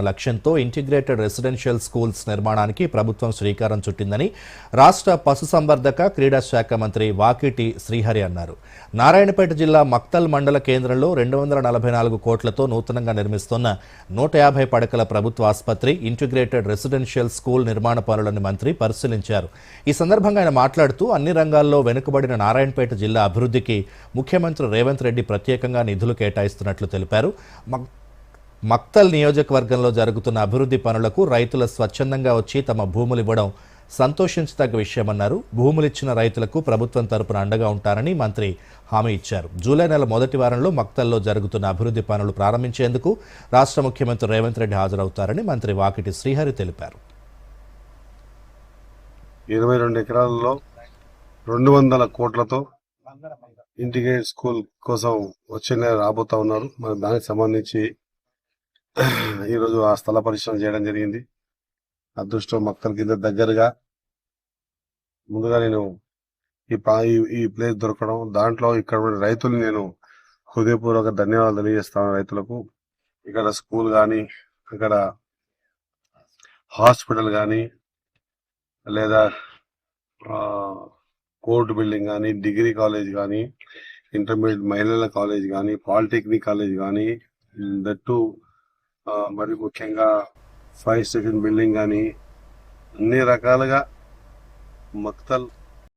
లక్ష్యంతో integrated residential schools నిర్మాణానికి ప్రభుత్వం శ్రీకారం చుట్టిందని రాష్ట్ర పశుసంవర్ధక క్రీడా శాఖ మంత్రి వాకిటి శ్రీహరి అన్నారు. నారాయణపేట జిల్లా మక్తల్ మండల కేంద్రంలో రెండు వందల నలభై నాలుగు కోట్లతో నూతనంగా నిర్మిస్తున్న నూట యాభై పడకల ప్రభుత్వ ఆసుపత్రి ఇంటిగ్రేటెడ్ రెసిడెన్షియల్ స్కూల్ నిర్మాణ పనులను మంత్రి పరిశీలించారు. ఈ సందర్భంగా ఆయన మాట్లాడుతూ అన్ని రంగాల్లో వెనుకబడిన నారాయణపేట జిల్లా అభివృద్ధికి ముఖ్యమంత్రి రేవంత్ రెడ్డి ప్రత్యేకంగా నిధులు కేటాయిస్తున్నట్లు తెలిపారు. మక్తల్ నియోజకవర్గంలో జరుగుతున్న అభివృద్ధి పనులకు రైతులు స్వచ్ఛందంగా వచ్చి తమ భూములు ఇవ్వడం సంతోషించదగ్గ విషయమన్నారు. భూములిచ్చిన రైతులకు ప్రభుత్వం తరపున అండగా ఉంటారని మంత్రి హామీ ఇచ్చారు. జూలై నెల మొదటి వారంలో మక్తల్లో జరుగుతున్న అభివృద్ధి పనులు ప్రారంభించేందుకు రాష్ట్ర ముఖ్యమంత్రి రేవంత్ రెడ్డి హాజరవుతారని మంత్రి వాకిటి శ్రీహరి తెలిపారు. ఇరవై రెండు ఎకరాలలో రెండు వందల కోట్లతో ఇంటిగ్రేట్ స్కూల్ కోసం వచ్చే రాబోతా ఉన్నారు. మరి దానికి సంబంధించి ఈరోజు ఆ స్థల పరిశీలన చేయడం జరిగింది. అదృష్టం మక్కల కింద దగ్గరగా ముందుగా నేను ఈ ప్రా ఈ- ఈ ప్లేస్ దొరకడం దాంట్లో ఇక్కడ ఉన్న రైతులు నేను హృదయపూర్వక ధన్యవాదాలు తెలియజేస్తాను రైతులకు. ఇక్కడ స్కూల్ కానీ ఇక్కడ హాస్పిటల్ కానీ లేదా కోర్టు బిల్డింగ్ కానీ డిగ్రీ కాలేజ్ కానీ ఇంటర్మీడియట్ మహిళల కాలేజ్ కానీ పాలిటెక్నిక్ కాలేజ్ కానీ దట్టు మరి ముఖ్యంగా ఫైర్ స్టేషన్ బిల్డింగ్ కానీ అన్ని రకాలుగా మక్తల్